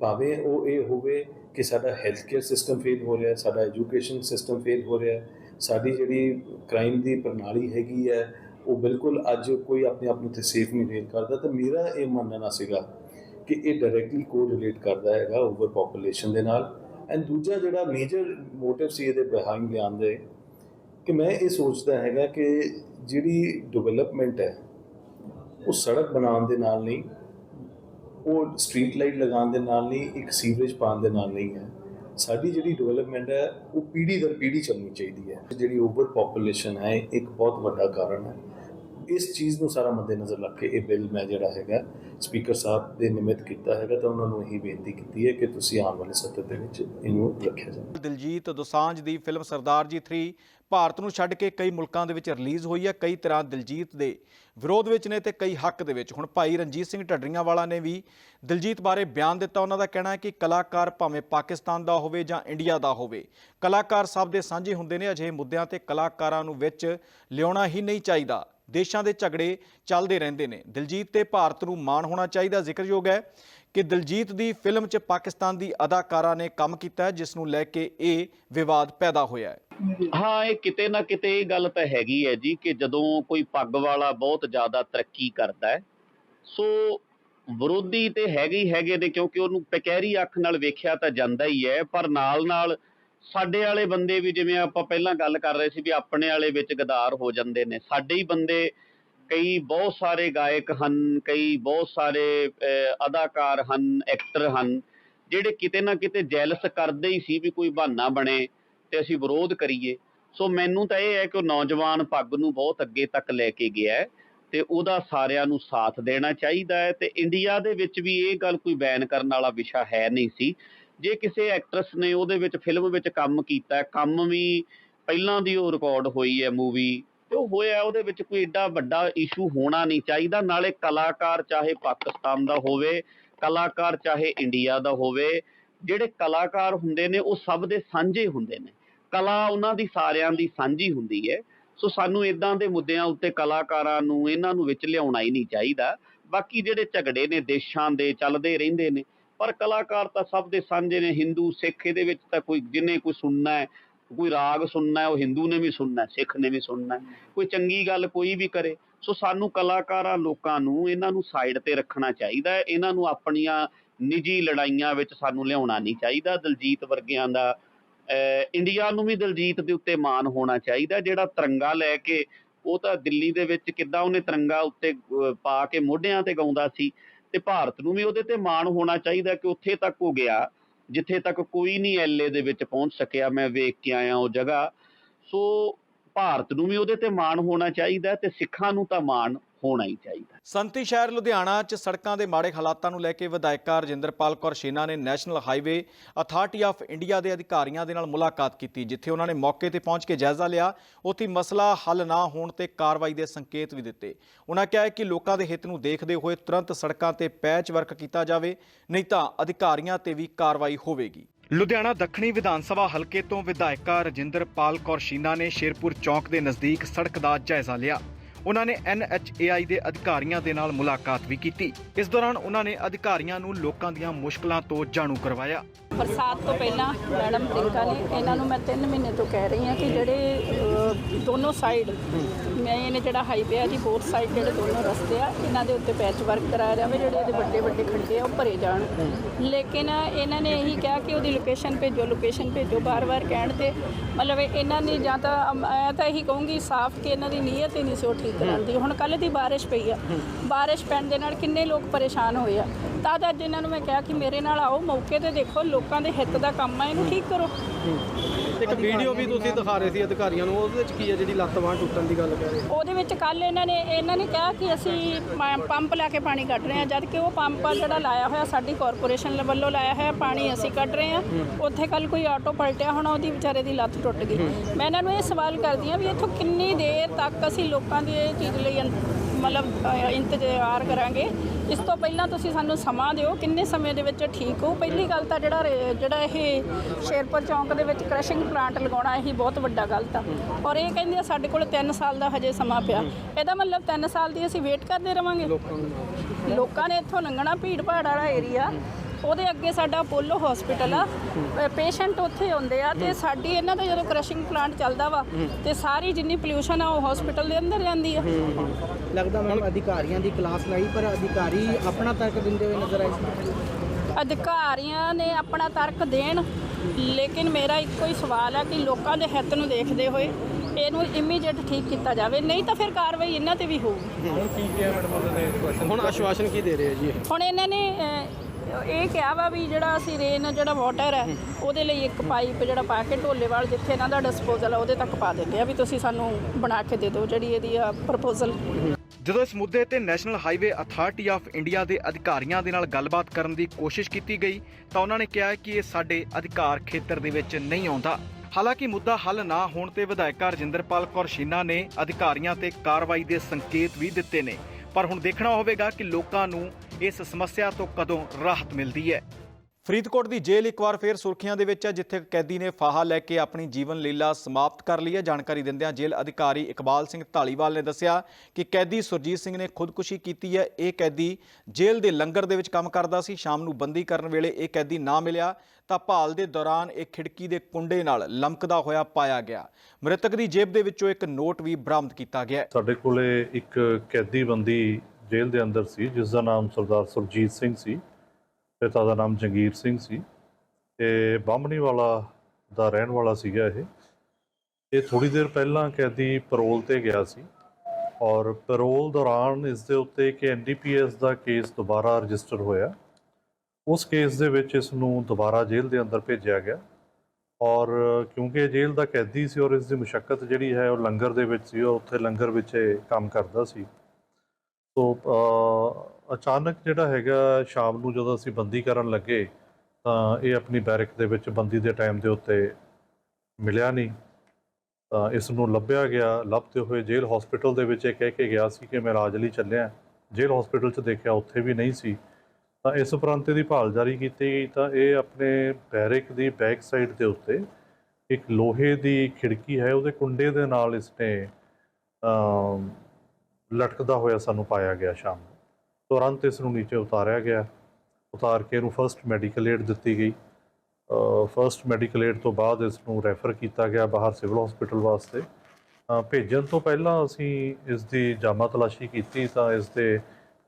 ਭਾਵੇਂ ਉਹ ਇਹ ਹੋਵੇ ਕਿ ਸਾਡਾ ਹੈਲਥ ਕੇਅਰ ਸਿਸਟਮ ਫੇਲ ਹੋ ਰਿਹਾ ਹੈ, ਸਾਡਾ ਐਜੂਕੇਸ਼ਨ ਸਿਸਟਮ ਫੇਲ ਹੋ ਰਿਹਾ ਹੈ, ਸਾਡੀ ਜਿਹੜੀ ਕ੍ਰਾਈਮ ਦੀ ਪ੍ਰਣਾਲੀ ਹੈਗੀ ਹੈ, ਉਹ ਬਿਲਕੁਲ ਅੱਜ ਕੋਈ ਆਪਣੇ ਆਪ ਨੂੰ ਤੇ ਸੇਫ ਨਹੀਂ ਫੀਲ ਕਰਦਾ। ਤਾਂ ਮੇਰਾ ਇਹ ਮੰਨਣਾ ਸੀਗਾ ਕਿ ਇਹ ਡਾਇਰੈਕਟਲੀ ਕੋ ਰਿਲੇਟ ਕਰਦਾ ਹੈਗਾ ਓਵਰ ਪੋਪੂਲੇਸ਼ਨ ਦੇ ਨਾਲ। ਐਂਡ ਦੂਜਾ ਜਿਹੜਾ ਮੇਜਰ ਮੋਟਿਵ ਸੀ ਇਹਦੇ ਬਿਹਾਈਂਡ ਲਿਆਉਣ ਦੇ, ਕਿ ਮੈਂ ਇਹ ਸੋਚਦਾ ਹੈਗਾ ਕਿ ਜਿਹੜੀ ਡਿਵੈਲਪਮੈਂਟ ਹੈ, ਉਹ ਸੜਕ ਬਣਾਉਣ ਦੇ ਨਾਲ ਨਹੀਂ, ਉਹ ਸਟਰੀਟ ਲਾਈਟ ਲਗਾਉਣ ਦੇ ਨਾਲ ਨਹੀਂ, ਇੱਕ ਸੀਵਰੇਜ ਪਾਉਣ ਦੇ ਨਾਲ ਨਹੀਂ ਹੈ। ਸਾਡੀ ਜਿਹੜੀ ਡਿਵੈਲਪਮੈਂਟ ਹੈ, ਉਹ ਪੀੜ੍ਹੀ ਦਰ ਪੀੜ੍ਹੀ ਚੱਲਣੀ ਚਾਹੀਦੀ ਹੈ। ਜਿਹੜੀ ਓਵਰ ਪੋਪੂਲੇਸ਼ਨ ਹੈ ਇੱਕ ਬਹੁਤ ਵੱਡਾ ਕਾਰਨ ਹੈ। ਇਸ ਚੀਜ਼ ਨੂੰ ਸਾਰਾ ਮੱਦੇਨਜ਼ਰ ਰੱਖ ਕੇ ਇਹ ਬਿੱਲ ਮੈਂ ਜਿਹੜਾ ਹੈਗਾ ਸਪੀਕਰ ਸਾਹਿਬ ਦੇ ਨਿਮਿਤ ਕੀਤਾ ਹੈਗਾ ਤਾਂ ਉਹਨਾਂ ਨੂੰ ਇਹੀ ਬੇਨਤੀ ਕੀਤੀ ਹੈ ਕਿ ਤੁਸੀਂ ਆਉਣ ਵਾਲੇ ਸੱਤਰ ਦੇ ਵਿੱਚ ਇਹਨੂੰ ਰੱਖਿਆ ਜਾਵੇ। ਦਿਲਜੀਤ ਦੋਸਾਂਝ ਦੀ ਫਿਲਮ ਸਰਦਾਰ ਜੀ 3 ਭਾਰਤ ਨੂੰ ਛੱਡ ਕੇ ਕਈ ਮੁਲਕਾਂ ਦੇ ਵਿੱਚ ਰਿਲੀਜ਼ ਹੋਈ ਹੈ, ਕਈ ਤਰ੍ਹਾਂ ਦਿਲਜੀਤ ਦੇ ਵਿਰੋਧ ਵਿੱਚ ਨੇ ਤੇ ਕਈ ਹੱਕ ਦੇ ਵਿੱਚ। ਹੁਣ ਭਾਈ ਰਣਜੀਤ ਸਿੰਘ ਢੱਡਰੀਆਂ ਵਾਲਾ ਨੇ ਵੀ ਦਿਲਜੀਤ ਬਾਰੇ ਬਿਆਨ ਦਿੱਤਾ। ਉਹਨਾਂ ਦਾ ਕਹਿਣਾ ਹੈ ਕਿ ਕਲਾਕਾਰ ਭਾਵੇਂ ਪਾਕਿਸਤਾਨ ਦਾ ਹੋਵੇ ਜਾਂ ਇੰਡੀਆ ਦਾ ਹੋਵੇ, ਕਲਾਕਾਰ ਸਭ ਦੇ ਸਾਂਝੇ ਹੁੰਦੇ ਨੇ। ਅਜਿਹੇ ਮੁੱਦਿਆਂ ਤੇ ਕਲਾਕਾਰਾਂ ਨੂੰ ਵਿੱਚ ਲਿਆਉਣਾ ਹੀ ਨਹੀਂ ਚਾਹੀਦਾ। ਦੇਸ਼ਾਂ ਦੇ ਝਗੜੇ ਚੱਲਦੇ ਰਹਿੰਦੇ ਨੇ। ਦਿਲਜੀਤ ਤੇ ਭਾਰਤ ਨੂੰ ਮਾਣ ਹੋਣਾ ਚਾਹੀਦਾ ਜ਼ਿਕਰਯੋਗ ਹੈ ਕਿ ਦਿਲਜੀਤ ਦੀ ਫਿਲਮ 'ਚ ਪਾਕਿਸਤਾਨ ਦੀ ਅਦਾਕਾਰਾ ਨੇ ਕੰਮ ਕੀਤਾ ਜਿਸ ਨੂੰ ਲੈ ਕੇ ਇਹ ਵਿਵਾਦ ਪੈਦਾ ਹੋਇਆ ਹੈ। ਹਾਂ, ਇਹ ਕਿਤੇ ਨਾ ਕਿਤੇ ਇਹ ਗੱਲ ਤਾਂ ਹੈਗੀ ਹੈ ਜੀ ਕਿ ਜਦੋਂ ਕੋਈ ਪੱਗ ਵਾਲਾ ਬਹੁਤ ਜ਼ਿਆਦਾ ਤਰੱਕੀ ਕਰਦਾ ਹੈ, ਸੋ ਵਿਰੋਧੀ ਤੇ ਹੈਗੇ ਹੈਗੇ ਨੇ ਕਿਉਂਕਿ ਉਹਨੂੰ ਪਕੈਰੀ ਅੱਖ ਨਾਲ ਵੇਖਿਆ ਤਾਂ ਜਾਂਦਾ ਹੀ ਹੈ, ਪਰ ਨਾਲ ਨਾਲ ਸਾਡੇ ਵਾਲੇ ਬੰਦੇ ਵੀ ਜਿਵੇਂ ਆਪਾਂ ਪਹਿਲਾਂ ਗੱਲ ਕਰ ਰਹੇ ਸੀ ਵੀ ਆਪਣੇ ਵਾਲੇ ਵਿੱਚ ਗਦਾਰ ਹੋ ਜਾਂਦੇ ਨੇ। ਸਾਡੇ ਹੀ ਬੰਦੇ ਕਈ ਬਹੁਤ ਸਾਰੇ ਗਾਇਕ ਹਨ, ਕਈ ਬਹੁਤ ਸਾਰੇ ਅਦਾਕਾਰ ਹਨ ਐਕਟਰ ਹਨ, ਜਿਹੜੇ ਕਿਤੇ ਨਾ ਕਿਤੇ ਜੈਲਸ ਕਰਦੇ ਹੀ ਸੀ ਵੀ ਕੋਈ ਬਹਾਨਾ ਬਣੇ ਤੇ ਅਸੀਂ ਵਿਰੋਧ ਕਰੀਏ। ਸੋ ਮੈਨੂੰ ਤਾਂ ਇਹ ਹੈ ਕਿ ਉਹ ਨੌਜਵਾਨ ਪੱਗ ਨੂੰ ਬਹੁਤ ਅੱਗੇ ਤੱਕ ਲੈ ਕੇ ਗਿਆ ਤੇ ਉਹਦਾ ਸਾਰਿਆਂ ਨੂੰ ਸਾਥ ਦੇਣਾ ਚਾਹੀਦਾ ਹੈ ਤੇ ਇੰਡੀਆ ਦੇ ਵਿੱਚ ਵੀ ਇਹ ਗੱਲ ਕੋਈ ਬੈਨ ਕਰਨ ਵਾਲਾ ਵਿਸ਼ਾ ਹੈ ਨਹੀਂ ਸੀ। ਜੇ ਕਿਸੇ ਐਕਟਰਸ ਨੇ ਉਹਦੇ ਵਿੱਚ ਫਿਲਮ ਵਿੱਚ ਕੰਮ ਕੀਤਾ, ਕੰਮ ਵੀ ਪਹਿਲਾਂ ਦੀ ਉਹ ਰਿਕਾਰਡ ਹੋਈ ਹੈ ਮੂਵੀ ਤੇ ਉਹ ਹੋਇਆ ਉਹਦੇ ਵਿੱਚ ਕੋਈ ਏਡਾ ਵੱਡਾ ਇਸ਼ੂ ਹੋਣਾ ਨਹੀਂ ਚਾਹੀਦਾ, ਨਾਲੇ ਕਲਾਕਾਰ ਚਾਹੇ ਪਾਕਿਸਤਾਨ ਦਾ ਹੋਵੇ, ਕਲਾਕਾਰ ਚਾਹੇ ਇੰਡੀਆ ਦਾ ਹੋਵੇ, ਜਿਹੜੇ ਕਲਾਕਾਰ ਹੁੰਦੇ ਨੇ ਉਹ ਸਭ ਦੇ ਸਾਂਝੇ ਹੁੰਦੇ ਨੇ। ਕਲਾ ਉਹਨਾਂ ਦੀ ਸਾਰਿਆਂ ਦੀ ਸਾਂਝੀ ਹੁੰਦੀ ਹੈ। ਸੋ ਸਾਨੂੰ ਇਦਾਂ ਦੇ ਮੁੱਦਿਆਂ ਉੱਤੇ ਕਲਾਕਾਰਾਂ ਨੂੰ, ਇਹਨਾਂ ਨੂੰ ਵਿੱਚ ਲਿਆਉਣਾ ਹੀ ਨਹੀਂ ਚਾਹੀਦਾ। ਬਾਕੀ ਜਿਹੜੇ ਝਗੜੇ ਨੇ, ਦੇਸ਼ਾਂ ਦੇ ਚੱਲਦੇ ਰਹਿੰਦੇ ਨੇ ਪਰ ਕਲਾਕਾਰ ਤਾਂ ਸਭ ਦੇ ਸਾਂਝੇ ਨੇ, ਹਿੰਦੂ, ਸਿੱਖ ਇਹਦੇ ਵਿੱਚ ਤਾਂ ਕੋਈ ਜਿਹਨੇ ਕੋਈ ਸੁਣਨਾ ਹੈ, ਕੋਈ ਰਾਗ ਸੁਣਨਾ ਹੈ, ਉਹ ਹਿੰਦੂ ਨੇ ਵੀ ਸੁਣਨਾ ਹੈ, ਸਿੱਖ ਨੇ ਵੀ ਸੁਣਨਾ ਹੈ। ਕੋਈ ਚੰਗੀ ਗੱਲ ਕੋਈ ਵੀ ਕਰੇ, ਸੋ ਸਾਨੂੰ ਕਲਾਕਾਰਾਂ ਲੋਕਾਂ ਨੂੰ ਇਹਨਾਂ ਨੂੰ ਸਾਈਡ ਤੇ ਰੱਖਣਾ ਚਾਹੀਦਾ ਹੈ, ਇਹਨਾਂ ਨੂੰ ਆਪਣੀਆਂ ਨਿੱਜੀ ਲੜਾਈਆਂ ਵਿੱਚ ਸਾਨੂੰ ਲਿਆਉਣਾ ਨਹੀਂ ਚਾਹੀਦਾ। ਦਲਜੀਤ ਵਰਗਿਆਂ ਦਾ, ਅਹ, ਇੰਡੀਆ ਨੂੰ ਵੀ ਦਲਜੀਤ ਦੇ ਉੱਤੇ ਮਾਣ ਹੋਣਾ ਚਾਹੀਦਾ, ਜਿਹੜਾ ਤਿਰੰਗਾ ਲੈ ਕੇ ਉਹ ਤਾਂ ਦਿੱਲੀ ਦੇ ਵਿੱਚ ਕਿੱਦਾਂ ਉਹਨੇ ਤਿਰੰਗਾ ਉੱਤੇ ਪਾ ਕੇ ਮੋਢਿਆਂ ਤੇ ਗਾਉਂਦਾ ਸੀ। ਤੇ ਭਾਰਤ ਨੂੰ ਵੀ ਉਹਦੇ ਤੇ ਮਾਣ ਹੋਣਾ ਚਾਹੀਦਾ ਕਿ ਉੱਥੇ ਤੱਕ ਉਹ ਗਿਆ, ਜਿੱਥੇ ਤੱਕ ਕੋਈ ਨਹੀਂ ਐਲਏ ਦੇ ਵਿੱਚ ਪਹੁੰਚ ਸਕਿਆ, ਮੈਂ ਵੇਖ ਕੇ ਆਇਆ ਉਹ ਜਗ੍ਹਾ। ਸੋ ਭਾਰਤ ਨੂੰ ਵੀ ਉਹਦੇ ਤੇ ਮਾਣ ਹੋਣਾ ਚਾਹੀਦਾ ਤੇ ਸਿੱਖਾਂ ਨੂੰ ਤਾਂ ਮਾਣ ਹੋਣਾ ਹੀ ਚਾਹੀਦਾ ਸੰਤੀ ਸ਼ਹਿਰ ਲੁਧਿਆਣਾ 'ਚ ਸੜਕਾਂ ਦੇ ਮਾੜੇ ਹਾਲਾਤਾਂ ਨੂੰ ਲੈ ਕੇ ਵਿਧਾਇਕਾ ਰਜਿੰਦਰਪਾਲ ਕੌਰ ਸ਼ੀਨਾ ਨੇ national highway authority of India ਦੇ ਅਧਿਕਾਰੀਆਂ ਦੇ ਨਾਲ ਮੁਲਾਕਾਤ ਕੀਤੀ, ਜਿੱਥੇ ਉਹਨਾਂ ਨੇ ਮੌਕੇ ਤੇ ਪਹੁੰਚ ਕੇ ਜਾਇਜ਼ਾ ਲਿਆ। ਉੱਥੇ ਮਸਲਾ ਹੱਲ ਨਾ ਹੋਣ ਤੇ ਕਾਰਵਾਈ ਦੇ ਸੰਕੇਤ ਵੀ ਦਿੱਤੇ। ਉਹਨਾਂ ਕਿਹਾ ਕਿ ਲੋਕਾਂ ਦੇ ਹਿੱਤ ਨੂੰ ਦੇਖਦੇ ਹੋਏ ਤੁਰੰਤ ਸੜਕਾਂ ਤੇ ਪੈਚ ਵਰਕ ਕੀਤਾ ਜਾਵੇ, ਨਹੀਂ ਤਾਂ ਅਧਿਕਾਰੀਆਂ ਤੇ ਵੀ ਕਾਰਵਾਈ ਹੋਵੇਗੀ। ਲੁਧਿਆਣਾ ਦੱਖਣੀ ਵਿਧਾਨ ਸਭਾ ਹਲਕੇ ਤੋਂ ਵਿਧਾਇਕਾ ਰਜਿੰਦਰਪਾਲ ਕੌਰ ਸ਼ੀਨਾ ਨੇ ਸ਼ੇਰਪੁਰ ਚੌਂਕ ਦੇ ਨਜ਼ਦੀਕ ਸੜਕ ਦਾ ਜਾਇਜ਼ਾ ਲਿਆ। ਉਹਨਾਂ ਨੇ NHAI ਦੇ ਅਧਿਕਾਰੀਆਂ ਦੇ ਨਾਲ ਮੁਲਾਕਾਤ ਵੀ ਕੀਤੀ। ਇਸ ਦੌਰਾਨ ਉਹਨਾਂ ਨੇ ਅਧਿਕਾਰੀਆਂ ਨੂੰ ਲੋਕਾਂ ਦੀਆਂ ਮੁਸ਼ਕਲਾਂ ਤੋਂ ਜਾਣੂ ਕਰਵਾਇਆ। ਬਰਸਾਤ ਤੋਂ ਪਹਿਲਾਂ ਮੈਡਮ ਟਿੰਕਾ ਨੇ ਇਹਨਾਂ ਨੂੰ ਮੈਂ 3 ਮਹੀਨੇ ਤੋਂ ਕਹਿ ਰਹੀ ਹਾਂ ਕਿ ਜਿਹੜੇ ਅਹ, ਦੋਨੋਂ ਸਾਈਡ ਮੇਨ ਜਿਹੜਾ ਹਾਈਵੇ ਆ ਜੀ ਬੋਥ ਸਾਈਡ ਜਿਹੜੇ ਦੋਨੋਂ ਰਸਤੇ ਆ, ਇਹਨਾਂ ਦੇ ਉੱਤੇ ਪੈਚ ਵਰਕ ਕਰਾਇਆ ਜਾਵੇ, ਜਿਹੜੇ ਇਹਦੇ ਵੱਡੇ ਵੱਡੇ ਖੱਡੇ ਆ, ਉਹ ਭਰੇ ਜਾਣ। ਲੇਕਿਨ ਇਹਨਾਂ ਨੇ ਇਹੀ ਕਿਹਾ ਕਿ ਉਹਦੀ ਲੋਕੇਸ਼ਨ ਭੇਜੋ ਲੋਕੇਸ਼ਨ ਭੇਜੋ ਬਾਰ-ਬਾਰ ਕਹਿਣ ਤੇ ਮਤਲਬ ਇਹਨਾਂ ਨੇ ਜਾਂ ਤਾਂ ਮੈਂ ਤਾਂ ਇਹੀ ਕਹੂੰਗੀ, ਸਾਫ਼ ਕਿ ਇਹਨਾਂ ਦੀ ਨੀਅਤ ਹੀ ਨਹੀਂ ਸੀ ਉਹ ਠੀਕ ਕਰਨ ਦੀ ਹੁਣ ਕੱਲ੍ਹ ਦੀ ਬਾਰਿਸ਼ ਪਈ ਆ। ਬਾਰਿਸ਼ ਪੈਣ ਦੇ ਨਾਲ ਕਿੰਨੇ ਲੋਕ ਪਰੇਸ਼ਾਨ ਹੋਏ ਆ। ਤਾਂ ਅੱਜ ਇਹਨਾਂ ਨੂੰ ਮੈਂ ਕਿਹਾ ਕਿ ਮੇਰੇ ਨਾਲ ਆਓ, ਮੌਕੇ ਤੇ ਦੇਖੋ, ਲੋਕਾਂ ਦੇ ਹਿੱਤ ਦਾ ਕੰਮ ਆ, ਇਹਨੂੰ ਠੀਕ ਕਰੋ। ਇੱਕ ਵੀਡੀਓ ਵੀ ਤੁਸੀਂ ਦਿਖਾ ਰਹੇ ਸੀ ਅਧਿਕਾਰੀਆਂ ਨੂੰ ਉਹਦੇ ਵਿੱਚ ਕੀ ਹੈ ਜਿਹੜੀ ਲੱਤ ਬਾਂਹ ਟੁੱਟਣ ਦੀ ਗੱਲ ਕਰ ਰਹੇ ਉਹਦੇ ਵਿੱਚ ਕੱਲ ਇਹਨਾਂ ਨੇ ਇਹਨਾਂ ਨੇ ਕਿਹਾ ਕਿ ਅਸੀਂ ਪ- ਪੰਪ ਲਾ ਕੇ ਪਾਣੀ ਕੱਢ ਰਹੇ ਹਾਂ ਜਦ ਕਿ ਉਹ ਪੰਪ ਆ ਜਿਹੜਾ ਲਾਇਆ ਹੋਇਆ ਸਾਡੀ ਕਾਰਪੋਰੇਸ਼ਨ ਵੱਲੋਂ ਲਾਇਆ ਹੋਇਆ ਪਾਣੀ ਅਸੀਂ ਕੱਢ ਰਹੇ ਹਾਂ। ਉੱਥੇ ਕੱਲ ਕੋਈ ਆਟੋ ਪਲਟਿਆ ਹੋਣਾ ਉਹਦੀ ਵਿਚਾਰੇ ਦੀ ਲੱਤ ਟੁੱਟ ਗਈ। ਮੈਂ ਇਹਨਾਂ ਨੂੰ ਇਹ ਸਵਾਲ ਕਰਦੀ ਹਾਂ ਵੀ ਇੱਥੋਂ ਕਿੰਨੀ ਦੇਰ ਤੱਕ ਅਸੀਂ ਲੋਕਾਂ ਦੀ ਇਹ ਚੀਜ਼ ਲਈ ਇੰ- ਮਤਲਬ ਇੰਤਜ਼ਾਰ ਕਰਾਂਗੇ। ਇਸ ਤੋਂ ਪਹਿਲਾਂ ਤੁਸੀਂ ਸਾਨੂੰ ਸਮਾਂ ਦਿਓ ਕਿੰਨੇ ਸਮੇਂ ਦੇ ਵਿੱਚ ਠੀਕ ਹੋ? ਪਹਿਲੀ ਗੱਲ ਤਾਂ ਜਿਹੜਾ ਜਿਹੜਾ ਇਹ ਸ਼ੇਰਪੁਰ ਚੌਂਕ ਦੇ ਵਿੱਚ ਕ੍ਰਸ਼ਿੰਗ ਪਲਾਂਟ ਲਗਾਉਣਾ ਇਹੀ ਬਹੁਤ ਵੱਡਾ ਗਲਤ ਆ। ਔਰ ਇਹ ਕਹਿੰਦੇ ਆ ਸਾਡੇ ਕੋਲ 3 ਸਾਲ ਦਾ ਹਜੇ ਸਮਾਂ ਪਿਆ। ਇਹਦਾ ਮਤਲਬ 3 ਸਾਲ ਦੀ ਅਸੀਂ ਵੇਟ ਕਰਦੇ ਰਵਾਂਗੇ? ਲੋਕਾਂ ਨੇ ਇੱਥੋਂ ਲੰਘਣਾ ਭੀੜ ਭਾੜ ਵਾਲਾ ਏਰੀਆ ਉਹਦੇ ਅੱਗੇ ਸਾਡਾ ਅਪੋਲੋ ਹਸਪੀਟਲ ਆ। ਪੇਸ਼ੈਂਟ ਉੱਥੇ ਆਉਂਦੇ ਆ ਤੇ ਸਾਡੀ ਇਹਨਾਂ ਦਾ ਜਦੋਂ ਕ੍ਰਸ਼ਿੰਗ ਪਲਾਂਟ ਚੱਲਦਾ ਵਾ ਤੇ ਸਾਰੀ ਜਿੰਨੀ ਪੋਲਿਊਸ਼ਨ ਆ ਉਹ ਹਸਪੀਟਲ ਦੇ ਅੰਦਰ ਜਾਂਦੀ ਆ। ਲੱਗਦਾ ਮੈਮ ਅਧਿਕਾਰੀਆਂ ਦੀ ਕਲਾਸ ਲਈ ਪਰ ਅਧਿਕਾਰੀ ਆਪਣਾ ਤਰਕ ਦਿੰਦੇ ਹੋਏ ਨਜ਼ਰ ਆਏ ਅਧਿਕਾਰੀਆਂ ਨੇ ਆਪਣਾ ਤਰਕ ਦੇਣ ਲੇਕਿਨ ਮੇਰਾ ਇੱਕੋ ਹੀ ਸਵਾਲ ਹੈ ਕਿ ਲੋਕਾਂ ਦੇ ਹਿੱਤ ਨੂੰ ਦੇਖਦੇ ਹੋਏ ਇਹਨੂੰ ਇਮੀਡੀਏਟ ਠੀਕ ਕੀਤਾ ਜਾਵੇ। ਨਹੀਂ ਤਾਂ ਫਿਰ ਕਾਰਵਾਈ ਇਹਨਾਂ ਤੇ ਵੀ ਹੋਊਗੀ। ਹੁਣ ਆਸ਼ਵਾਸਨ ਕੀ ਦੇ ਰਹੇ ਆ ਜੀ ਹੁਣ ਇਹਨਾਂ ਨੇ ਇਹ ਕਿਹਾ ਵਾ ਵੀ ਜਿਹੜਾ ਅਸੀਂ ਰੇਨ, ਜਿਹੜਾ ਵਾਟਰ ਹੈ, ਉਹਦੇ ਲਈ ਇੱਕ ਪਾਈਪ ਜਿਹੜਾ ਪਾ ਕੇ ਢੋਲੇਵਾਲ ਜਿੱਥੇ ਇਹਨਾਂ ਦਾ ਡਿਸਪੋਜ਼ਲ ਆ, ਉਹਦੇ ਤੱਕ ਪਾ ਦਿੰਦੇ ਆ ਵੀ ਤੁਸੀਂ ਸਾਨੂੰ ਬਣਾ ਕੇ ਦੇ ਦਿਓ ਜਿਹੜੀ ਇਹਦੀ ਪ੍ਰਪੋਜ਼ਲ ਜਦੋਂ ਇਸ ਮੁੱਦੇ ਤੇ national highway authority of India ਦੇ ਅਧਿਕਾਰੀਆਂ ਦੇ ਨਾਲ ਗੱਲਬਾਤ ਕਰਨ ਦੀ ਕੋਸ਼ਿਸ਼ ਕੀਤੀ ਗਈ, ਤਾਂ ਉਹਨਾਂ ਨੇ ਕਿਹਾ ਕਿ ਇਹ ਸਾਡੇ ਅਧਿਕਾਰ ਖੇਤਰ ਦੇ ਵਿੱਚ ਨਹੀਂ ਆਉਂਦਾ। ਹਾਲਾਂਕਿ ਮੁੱਦਾ ਹੱਲ ਨਾ ਹੋਣ ਤੇ ਵਿਧਾਇਕਾ ਰਜਿੰਦਰਪਾਲ ਕੌਰ ਸ਼ੀਨਾ ਨੇ ਅਧਿਕਾਰੀਆਂ ਤੇ ਕਾਰਵਾਈ ਦੇ ਸੰਕੇਤ ਵੀ ਦਿੱਤੇ ਨੇ। ਪਰ ਹੁਣ ਦੇਖਣਾ ਹੋਵੇਗਾ ਕਿ ਲੋਕਾਂ ਨੂੰ ਇਸ ਸਮੱਸਿਆ ਤੋਂ ਕਦੋਂ ਰਾਹਤ ਮਿਲਦੀ ਹੈ। ਫਰੀਦਕੋਟ ਦੀ ਜੇਲ੍ਹ ਇੱਕ ਵਾਰ ਫੇਰ ਸੁਰਖੀਆਂ ਦੇ ਵਿੱਚ ਹੈ, ਜਿੱਥੇ ਕੈਦੀ ਨੇ ਫਾਹਾ ਲੈ ਕੇ ਆਪਣੀ ਜੀਵਨ ਲੀਲਾ ਸਮਾਪਤ ਕਰ ਲਈ ਹੈ। ਜਾਣਕਾਰੀ ਦਿੰਦਿਆਂ ਜੇਲ੍ਹ ਅਧਿਕਾਰੀ ਇਕਬਾਲ ਸਿੰਘ ਢਾਲੀਵਾਲ ਨੇ ਦੱਸਿਆ ਕਿ ਕੈਦੀ ਸੁਰਜੀਤ ਸਿੰਘ ਨੇ ਖੁਦਕੁਸ਼ੀ ਕੀਤੀ ਹੈ। ਇਹ ਕੈਦੀ ਜੇਲ੍ਹ ਦੇ ਲੰਗਰ ਦੇ ਵਿੱਚ ਕੰਮ ਕਰਦਾ ਸੀ। ਸ਼ਾਮ ਨੂੰ ਬੰਦੀ ਕਰਨ ਵੇਲੇ ਇਹ ਕੈਦੀ ਨਾ ਮਿਲਿਆ ਤਾਂ ਭਾਲ ਦੇ ਦੌਰਾਨ ਇਹ ਖਿੜਕੀ ਦੇ ਕੁੰਡੇ ਨਾਲ ਲਮਕਦਾ ਹੋਇਆ ਪਾਇਆ ਗਿਆ। ਮ੍ਰਿਤਕ ਦੀ ਜੇਬ ਦੇ ਵਿੱਚੋਂ ਇੱਕ ਨੋਟ ਵੀ ਬਰਾਮਦ ਕੀਤਾ ਗਿਆ ਸਾਡੇ ਕੋਲੇ ਇੱਕ ਕੈਦੀ ਬੰਦੀ ਜੇਲ੍ਹ ਦੇ ਅੰਦਰ ਸੀ, ਜਿਸ ਦਾ ਨਾਮ ਸਰਦਾਰ ਸੁਰਜੀਤ ਸਿੰਘ ਸੀ। ਪਿਤਾ ਦਾ ਨਾਮ ਜੰਗੀਰ ਸਿੰਘ ਸੀ ਤੇ ਬਾਹਮਣੀ ਵਾਲਾ ਦਾ ਰਹਿਣ ਵਾਲਾ ਸੀਗਾ ਇਹ। ਇਹ ਥੋੜੀ ਦੇਰ ਪਹਿਲਾਂ ਕੈਦੀ ਪੈਰੋਲ ਤੇ ਗਿਆ ਸੀ ਔਰ ਪੈਰੋਲ ਦੌਰਾਨ ਇਸ ਦੇ ਉੱਤੇ ਇੱਕ ਐਨਡੀਪੀਐਸ ਦਾ ਕੇਸ ਦੁਬਾਰਾ ਰਜਿਸਟਰ ਹੋਇਆ। ਉਸ ਕੇਸ ਦੇ ਵਿੱਚ ਇਸ ਨੂੰ ਦੁਬਾਰਾ ਜੇਲ੍ਹ ਦੇ ਅੰਦਰ ਭੇਜਿਆ ਗਿਆ ਔਰ ਕਿਉਂਕਿ ਇਹ ਜੇਲ੍ਹ ਦਾ ਕੈਦੀ ਸੀ ਔਰ ਇਸ ਦੀ ਮੁਸ਼ਕਲ ਜਿਹੜੀ ਹੈ ਉਹ ਲੰਗਰ ਦੇ ਵਿੱਚ ਸੀ ਔਰ ਉੱਥੇ ਲੰਗਰ ਵਿੱਚ ਇਹ ਕੰਮ ਕਰਦਾ ਸੀ। ਸੋ ਅਚਾਨਕ ਜਿਹੜਾ ਹੈਗਾ ਸ਼ਾਮ ਨੂੰ ਜਦੋਂ ਅਸੀਂ ਬੰਦੀ ਕਰਨ ਲੱਗੇ ਤਾਂ ਇਹ ਆਪਣੀ ਬੈਰਕ ਦੇ ਵਿੱਚ ਬੰਦੀ ਦੇ ਟਾਈਮ ਦੇ ਉੱਤੇ ਮਿਲਿਆ ਨਹੀਂ। ਤਾਂ ਇਸ ਨੂੰ ਲੱਭਿਆ ਗਿਆ, ਲੱਭਦੇ ਹੋਏ ਜੇਲ੍ਹ ਹਸਪੀਟਲ ਦੇ ਵਿੱਚ ਇਹ ਕਹਿ ਕੇ ਗਿਆ ਸੀ ਕਿ ਮੈਂ ਰਾਜ ਲਈ ਚੱਲਿਆ। ਜੇਲ੍ਹ ਹਸਪੀਟਲ 'ਚ ਦੇਖਿਆ ਉੱਥੇ ਵੀ ਨਹੀਂ ਸੀ। ਤਾਂ ਇਸ ਉਪਰੰਤ ਦੀ ਭਾਲ ਜਾਰੀ ਕੀਤੀ ਗਈ ਤਾਂ ਇਹ ਆਪਣੇ ਬੈਰਕ ਦੀ ਬੈਕ ਸਾਈਡ ਦੇ ਉੱਤੇ ਇੱਕ ਲੋਹੇ ਦੀ ਖਿੜਕੀ ਹੈ, ਉਹਦੇ ਕੁੰਡੇ ਦੇ ਨਾਲ ਇਸਨੇ ਲਟਕਦਾ ਹੋਇਆ ਸਾਨੂੰ ਪਾਇਆ ਗਿਆ ਸ਼ਾਮ ਨੂੰ। ਤੁਰੰਤ ਇਸ ਨੂੰ ਨੀਚੇ ਉਤਾਰਿਆ ਗਿਆ। ਉਤਾਰ ਕੇ ਇਹਨੂੰ ਫਰਸਟ ਮੈਡੀਕਲ ਏਡ ਦਿੱਤੀ ਗਈ। ਫਰਸਟ ਮੈਡੀਕਲ ਏਡ ਤੋਂ ਬਾਅਦ ਇਸ ਨੂੰ ਰੈਫਰ ਕੀਤਾ ਗਿਆ ਬਾਹਰ ਸਿਵਲ ਹਸਪੀਟਲ ਵਾਸਤੇ। ਭੇਜਣ ਤੋਂ ਪਹਿਲਾਂ ਅਸੀਂ ਇਸ ਦੀ ਜਾਮਾ ਤਲਾਸ਼ੀ ਕੀਤੀ ਤਾਂ ਇਸ ਦੇ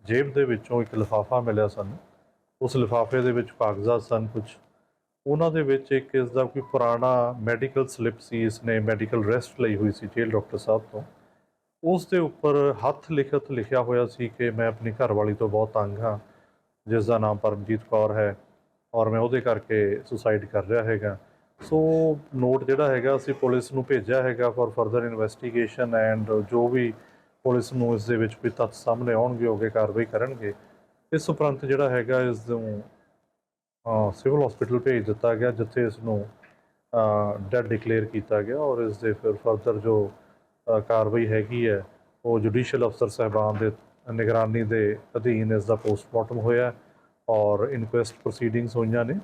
ਜੇਬ ਦੇ ਵਿੱਚੋਂ ਇੱਕ ਲਿਫਾਫਾ ਮਿਲਿਆ ਸਾਨੂੰ। ਉਸ ਲਿਫਾਫੇ ਦੇ ਵਿੱਚ ਕਾਗਜ਼ਾਤ ਸਨ ਕੁਝ ਉਹਨਾਂ ਦੇ ਵਿੱਚ ਇੱਕ ਇਸ ਦਾ ਕੋਈ ਪੁਰਾਣਾ ਮੈਡੀਕਲ ਸਲਿੱਪ ਸੀ। ਇਸ ਨੇ ਮੈਡੀਕਲ ਰੈਸਟ ਲਈ ਹੋਈ ਸੀ ਜੇਲ੍ਹ ਡਾਕਟਰ ਸਾਹਿਬ ਤੋਂ। ਉਸ ਦੇ ਉੱਪਰ ਹੱਥ ਲਿਖਤ ਲਿਖਿਆ ਹੋਇਆ ਸੀ ਕਿ ਮੈਂ ਆਪਣੀ ਘਰਵਾਲੀ ਤੋਂ ਬਹੁਤ ਤੰਗ ਹਾਂ, ਜਿਸ ਦਾ ਨਾਮ ਪਰਮਜੀਤ ਕੌਰ ਹੈ ਔਰ ਮੈਂ ਉਹਦੇ ਕਰਕੇ ਸੁਸਾਈਡ ਕਰ ਰਿਹਾ ਹੈਗਾ। ਸੋ ਨੋਟ ਜਿਹੜਾ ਹੈਗਾ, ਅਸੀਂ ਪੁਲਿਸ ਨੂੰ ਭੇਜਿਆ ਹੈਗਾ ਫॉर ਫਰਦਰ ਇਨਵੈਸਟੀਗੇਸ਼ਨ ਐਂਡ ਜੋ ਵੀ ਪੁਲਿਸ ਨੂੰ ਇਸ ਦੇ ਵਿੱਚ ਕੋਈ ਤੱਥ ਸਾਹਮਣੇ ਆਉਣਗੇ, ਉਹ ਕਾਰਵਾਈ ਕਰਨਗੇ। ਇਸ ਉਪਰੰਤ ਜਿਹੜਾ ਹੈਗਾ, ਇਸ ਨੂੰ ਸਿਵਲ ਹਸਪੀਟਲ ਭੇਜ ਦਿੱਤਾ ਗਿਆ, ਜਿੱਥੇ ਇਸ ਨੂੰ ਡੈਡ ਡਿਕਲੇਅਰ ਕੀਤਾ ਗਿਆ ਔਰ ਇਸ ਦੇ ਫਿਰ ਫਰਦਰ ਜੋ ਕਾਰਵਾਈ ਹੈਗੀ ਹੈ। ਉਹ ਜੁਡੀਸ਼ੀਅਲ ਅਫਸਰ ਸਾਹਿਬਾਨ ਦੇ ਨਿਗਰਾਨੀ ਦੇ ਅਧੀਨ ਇਸ ਦਾ ਪੋਸਟਮਾਰਟਮ ਹੋਇਆ ਔਰ ਇਨਕੁਐਸਟ ਪ੍ਰੋਸੀਡਿੰਗਸ ਹੋਈਆਂ ਨੇ।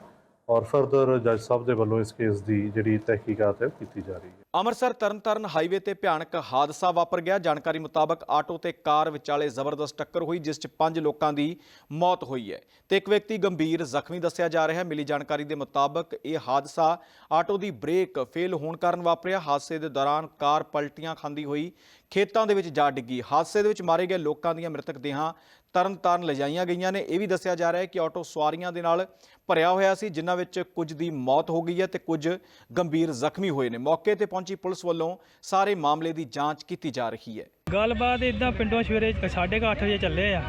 ਔਰ ਫਰਦਰ ਜੱਜ ਸਾਹਿਬ ਦੇ ਵੱਲੋਂ ਇਸ ਕੇਸ ਦੀ ਜਿਹੜੀ ਤਹਿਕੀਕਾਤ ਹੈ ਉਹ ਕੀਤੀ ਜਾ ਰਹੀ ਹੈ। ਅੰਮ੍ਰਿਤਸਰ ਤਰਨਤਾਰਨ ਹਾਈਵੇ ਤੇ ਭਿਆਨਕ ਹਾਦਸਾ ਵਾਪਰ ਗਿਆ। ਜਾਣਕਾਰੀ ਮੁਤਾਬਕ ਆਟੋ ਤੇ ਕਾਰ ਵਿਚਾਲੇ ਜ਼ਬਰਦਸਤ ਟੱਕਰ ਹੋਈ, ਜਿਸ 'ਚ ਪੰਜ ਲੋਕਾਂ ਦੀ ਮੌਤ ਹੋਈ ਹੈ। ਤੇ ਇੱਕ ਵਿਅਕਤੀ ਗੰਭੀਰ ਜ਼ਖਮੀ ਦੱਸਿਆ ਜਾ ਰਿਹਾ ਹੈ। ਮਿਲੀ ਜਾਣਕਾਰੀ ਦੇ ਮੁਤਾਬਕ ਇਹ ਹਾਦਸਾ ਆਟੋ ਦੀ ਬ੍ਰੇਕ ਫੇਲ ਹੋਣ ਕਾਰਨ ਵਾਪਰਿਆ। ਹਾਦਸੇ ਦੇ ਦੌਰਾਨ ਕਾਰ ਪਲਟੀਆਂ ਖਾਂਦੀ ਹੋਈ ਖੇਤਾਂ ਦੇ ਵਿੱਚ ਜਾ ਡਿੱਗੀ। ਹਾਦਸੇ ਦੇ ਵਿੱਚ ਮਾਰੇ ਗਏ ਲੋਕਾਂ ਦੀਆਂ ਮ੍ਰਿਤਕ ਦੇਹਾਂ ਤਰਨਤਾਰਨ ਲਿਜਾਈਆਂ ਗਈਆਂ ਨੇ। ਇਹ ਵੀ ਦੱਸਿਆ ਜਾ ਰਿਹਾ ਹੈ ਕਿ ਆਟੋ ਸਵਾਰੀਆਂ ਦੇ ਨਾਲ ਭਰਿਆ ਹੋਇਆ ਸੀ, ਜਿਨ੍ਹਾਂ ਵਿੱਚ ਕੁਝ ਦੀ ਮੌਤ ਹੋ ਗਈ ਹੈ ਤੇ ਕੁਝ ਗੰਭੀਰ ਜ਼ਖਮੀ ਹੋਏ ਨੇ। ਮੌਕੇ ਤੇ ਪਹੁੰਚੀ ਪੁਲਿਸ ਵੱਲੋਂ ਸਾਰੇ ਮਾਮਲੇ ਦੀ ਜਾਂਚ ਕੀਤੀ ਜਾ ਰਹੀ ਹੈ। ਗੱਲਬਾਤ ਇਦਾਂ ਪਿੰਡੋਂ ਸਵੇਰੇ 8:30 ਵਜੇ ਚੱਲੇ ਆ।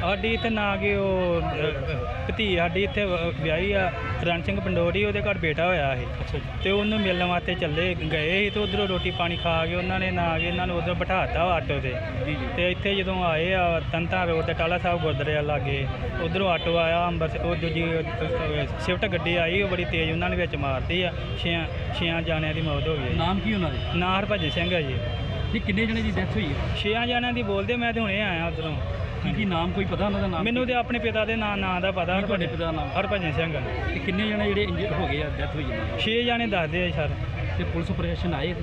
ਸਾਡੀ ਇੱਥੇ ਨਾ ਕਿ ਉਹ ਅਹ, ਭਤੀ ਸਾਡੀ ਇੱਥੇ ਵ- ਵਿਆਹੀ ਆ ਰਣ ਸਿੰਘ ਪੰਡੋਰੀ ਉਹਦੇ ਘਰ ਬੇਟਾ ਹੋਇਆ ਸੀ ਤੇ ਉਹਨੂੰ ਮਿਲਣ ਵਾਸਤੇ ਚੱਲੇ ਗਏ ਸੀ ਤੇ ਉਧਰੋਂ ਰੋਟੀ ਪਾਣੀ ਖਾ ਕੇ ਉਹਨਾਂ ਨੇ ਨਾ ਕਿ ਇਹਨਾਂ ਨੂੰ ਉਧਰ ਬਿਠਾਤਾ ਆਟੋ ਤੇ। ਤੇ ਇੱਥੇ ਜਦੋਂ ਆਏ ਆ ਤੰਤਾ ਰੋਡ ਤੇ ਟਾਲਾ ਸਾਹਿਬ ਗੁਰਦੁਆਰੇ ਲਾਗੇ ਉਧਰੋਂ ਆਟੋ ਆਇਆ ਅੰਬਰਸਰ ਉਹ ਦੂਜੀ ਸ਼ਿਫਟ ਗੱਡੀ ਆਈ ਉਹ ਬੜੀ ਤੇਜ਼ ਉਹਨਾਂ ਨੇ ਵਿੱਚ ਮਾਰਤੀ ਆ ਛਿਆਂ ਛਿਆਂ ਜਾਣਿਆਂ ਦੀ ਮੌਤ ਹੋ ਗਈ। ਨਾਮ ਕੀ ਉਹਨਾਂ ਦੇ? ਨਾਂ ਹਰਭਜਨ ਸਿੰਘ ਆ ਜੀ। ਇਹ ਕਿੰਨੇ ਜਣੇ ਦੀ ਡੈਥ ਹੋਈ ਹੈ? ਛਿਆਂ ਜਾਣਿਆਂ ਦੀ ਬੋਲਦੇ ਮੈਂ ਤੇ ਹੁਣੇ ਆਇਆ ਉਧਰੋਂ। ਕੀ ਕੀ ਨਾਮ ਕੋਈ ਪਤਾ ਉਹਨਾਂ ਦਾ ਨਾਮ? ਮੈਨੂੰ ਤੇ ਆਪਣੇ ਪਿਤਾ ਦੇ ਨਾਂ ਨਾਂ ਦਾ ਪਤਾ ਕੀ ਤੁਹਾਡੇ ਪਿਤਾ ਦਾ ਨਾਮ? ਹਰਭਜਨ ਸਿੰਘ ਤੇ ਕਿੰਨੇ ਜਣੇ ਜਿਹੜੇ ਇੰਜਰ ਹੋ ਗਏ ਆ ਡੈਥ ਹੋਈ ਹੈ ਛੇ ਜਾਣੇ ਦੱਸਦੇ ਆ ਸਰ। ਤੇ ਪੁਲਿਸ ਪ੍ਰਸ਼ਾਸਨ ਆਏ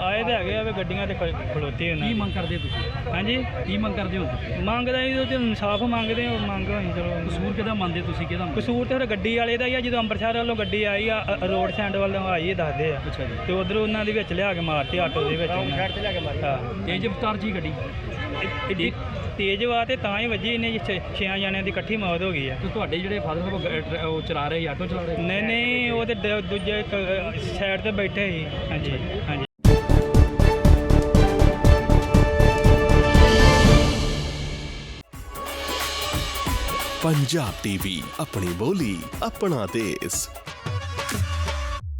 ਆਏ ਤੇ ਹੈਗੇ ਆ ਵੀ ਗੱਡੀਆਂ ਤੇ ਖਲੋਤੇ ਉਹਨਾਂ ਕੀ ਦੀ। ਮੰਗ ਕਰਦੇ ਤੁਸੀਂ? ਹਾਂਜੀ? ਕੀ ਮੰਗ ਕਰਦੇ ਹੋ ਤੁਸੀਂ? ਮੰਗਦਾ ਇਹ ਤੇ ਇਨਸਾਫ ਮੰਗਦੇ ਹੋ ਮੰਗ ਹੋਈ ਚਲੋ। ਕਸੂਰ ਕਿਹਦਾ ਮੰਨਦੇ ਤੁਸੀਂ ਕਿਹਦਾ ਮੰਨਦੇ? ਕਸੂਰ ਤੇ ਫਿਰ ਗੱਡੀ ਵਾਲੇ ਦਾ ਹੀ ਆ ਜਦੋਂ ਅੰਮ੍ਰਿਤਸਰ ਵੱਲੋਂ ਗੱਡੀ ਆਈ ਆ ਅ- ਰੋਡ ਸੈਂਡ ਵੱਲੋਂ ਆਈ ਇਹ ਦੱਸਦੇ ਆ। ਅੱਛਾ ਜੀ। ਤੇ ਉਧਰ ਉਹਨਾਂ ਦੇ ਵਿੱਚ ਲਿਆ ਕੇ ਮਾਰਤੀ ਆਟੋ ਦੇ ਵਿੱਚ ਉਹਨਾਂ ਤੇ ਲੈ ਕੇ ਮਾਰੀ। ਹਾਂ। ਤੇਜ ਰਫ਼ਤਾਰ ਜੀ ਗੱਡੀ? ਇਹ- ਇਹਦੀ ਤੇਜ਼ ਵਾ ਤੇ ਤਾਂ ਹੀ ਵੱਜੀ ਇਹਨੇ ਜੀ ਛੇ- ਛੇਆਂ ਜਾਣਿਆਂ ਦੀ ਇਕੱਠੀ ਮੌਤ ਹੋ ਗਈ ਆ। ਤੇ ਤੁਹਾਡੇ ਜਿਹੜੇ ਫਾਦਰ ਸਾਹਿਬ ਉਹ ਚਲਾ ਰਹੇ ਸੀ, ਆਟੋ ਚਲਾ ਰਹੇ ਸੀ? ਨਹੀਂ ਨਹੀਂ ਉਹ ਤੇ ਦ- ਦੂਜੇ ਸਾਈਡ ਤੇ ਬੈਠੇ ਸੀ। ਹਾਂਜੀ ਹਾਂਜੀ। ਪੰਜਾਬ ਟੀਵੀ ਆਪਣੀ ਬੋਲੀ ਆਪਣਾ ਦੇਸ਼।